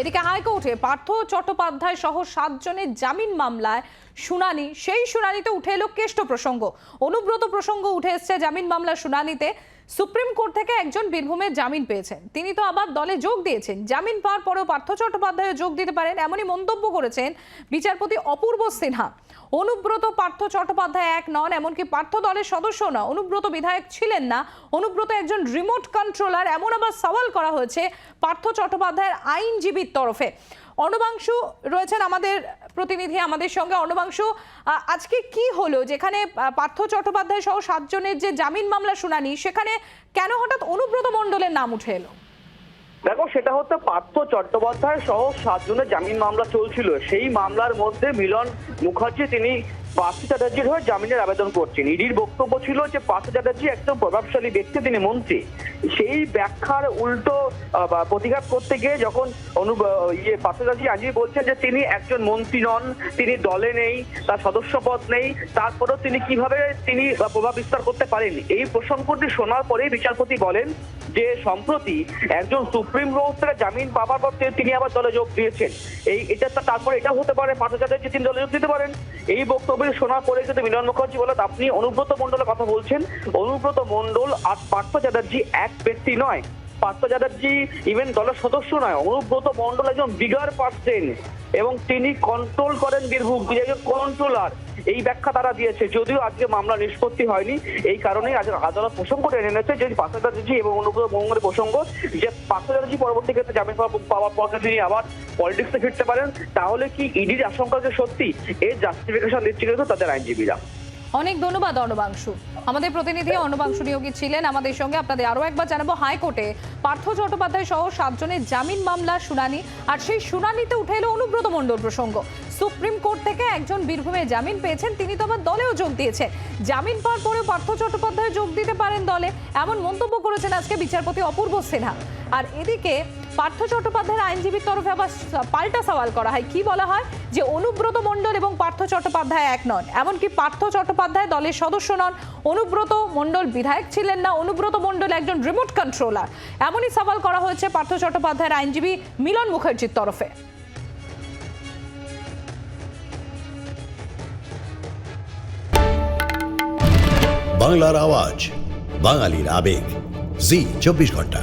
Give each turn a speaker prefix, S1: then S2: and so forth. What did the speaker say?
S1: এদিকে হাইকোর্টে পার্থ চট্টোপাধ্যায় সহ সাতজনের জামিন মামলায় শুনানি। সেই শুনানিতে উঠে এলো কেষ্ট প্রসঙ্গ। অনুব্রত প্রসঙ্গ উঠে এসছে জামিন মামলার শুনানিতে। সুপ্রিম কোর্ট থেকে একজন বীরভূমের জামিন পেয়েছেন। তিনি তো আবার দলে যোগ দিয়েছেন। জামিন পাওয়ার পরেও পার্থ চট্টোপাধ্যায় যোগ দিতে পারেন, এমনই মন্তব্য করেছেন বিচারপতি অপূর্ব সিনহা। অনুব্রত পার্থ চট্টোপাধ্যায় এক নন, এমনকি পার্থ দলের সদস্য না অনুব্রত বিধায়ক ছিলেন না। অনুব্রত একজন রিমোট কন্ট্রোলার, এমন আবার সওয়াল করা হয়েছে পার্থ চট্টোপাধ্যায়ের আইনজীবীর তরফে। অর্ণবাংশু রয়েছেন আমাদের প্রতিনিধি আমাদের সঙ্গে। অনবাংশু আজকে কি হলো? যেখানে পার্থ চট্টোপাধ্যায় সহ সাতজনের যে জামিন মামলা শুনানি, সেখানে কেন হঠাৎ অনুব্রত মণ্ডলের নাম উঠে এলো?
S2: দেখো, সেটা হচ্ছে পার্থ চট্টোপাধ্যায় সহ সাতজনের জামিন মামলা চলছিল। সেই মামলার মধ্যে মিলন মুখার্জি, তিনি পার্থ চ্যাটার্জির হয়ে জামিনের আবেদন করছেন। ইডির বক্তব্য ছিল যে পার্থ চ্যাটার্জি একজন প্রভাবশালী ব্যক্তি, তিনি মন্ত্রী। সেই ব্যাখ্যার উল্টো প্রতিঘাত করতে গিয়ে যখন অনু ইয়ে পার্থ চ্যাটার্জি আজই বলছেন যে তিনি একজন মন্ত্রী নন, তিনি দলে নেই, তার সদস্যপদ নেই, তারপরেও তিনি কীভাবে তিনি প্রভাব বিস্তার করতে পারেন এই প্রসঙ্গটি শোনার পরেই বিচারপতি বলেন যে সম্প্রতি একজন সুপ্রিম কোর্ট থেকে জামিন পাওয়ার পর তিনি আবার দলে যোগ দিয়েছেন। এই, এটা তারপরে এটা হতে পারে, পার্থ চ্যাটার্জি তিনি দলে যোগ দিতে পারেন। এই বক্তব্য শোনার পরে যদি মিলন মুখার্জি বলেন আপনি অনুব্রত মন্ডলের কথা বলছেন। অনুব্রত মন্ডল আর পার্থ চ্যাটার্জি এক ব্যক্তি নয়। পার্থ চ্যাটার্জি ইভেন দলের সদস্য নয়, অনুব্রত মণ্ডল একজন বিগার পার্সেন এবং তিনি কন্ট্রোল করেন বীরভূম। তিনি একজন কন্ট্রোলার এই ব্যাখ্যা তারা দিয়েছে। যদিও আজকে মামলা নিষ্পত্তি হয়নি, এই কারণেই আজ আদালত প্রসঙ্গ টেনে এনেছে যে পার্থ চ্যাটার্জি এবং অনুব্রত মঙ্গলের প্রসঙ্গ যে পার্থ চ্যাটার্জি পরবর্তী ক্ষেত্রে জামিন পাওয়া- পাওয়ার পর তিনি আবার পলিটিক্সে ফিরতে পারেন, তাহলে কি ইডির আশঙ্কা যে সত্যি? এর জাস্টিফিকেশন দিচ্ছে কিন্তু তাদের আইনজীবীরা।
S1: অনেক ধন্যবাদ, অর্ণবাংশু। আমাদের প্রতিনিধি অর্ণবাংশু নিয়োগী ছিলেন। আমাদের সঙ্গে আপনাদের আরও একবার জানাব, হাইকোর্টে পার্থ চট্টোপাধ্যায় সহ সাতজনের জামিন মামলা শুনানি আর সেই শুনানিতে উঠে এলো অনুব্রত মণ্ডল প্রসঙ্গ। সুপ্রিম কোর্ট থেকে একজন বীরভূমে জামিন পেয়েছেন, তিনি তো আবার দলেও যোগ দিয়েছেন। জামিন পাওয়ার পরেও পার্থ চট্টোপাধ্যায় যোগ দিতে পারেন দলে, এমন মন্তব্য করেছেন আজকে বিচারপতি অপূর্ব সিনহা। আর এদিকে পার্থ চট্টোপাধ্যায়ের আইনজীবীর তরফে আবার পাল্টা সওয়াল করা হয়। কি বলা হয়? যে অনুব্রত মণ্ডল এবং পার্থ চট্টোপাধ্যায় এক নন। এমনকি পার্থ চট্টোপাধ্যায় দলের সদস্য নন। অনুব্রত মণ্ডল বিধায়ক ছিলেন না। অনুব্রত মণ্ডল একজন রিমোট কন্ট্রোলার এমনই সওয়াল করা হয়েছে পার্থ চট্টোপাধ্যায়ের আইনজীবী মিলন মুখার্জির তরফে।
S3: বাংলার আওয়াজ, বাঙালির আবেগ। জি, চব্বিশ ঘণ্টা।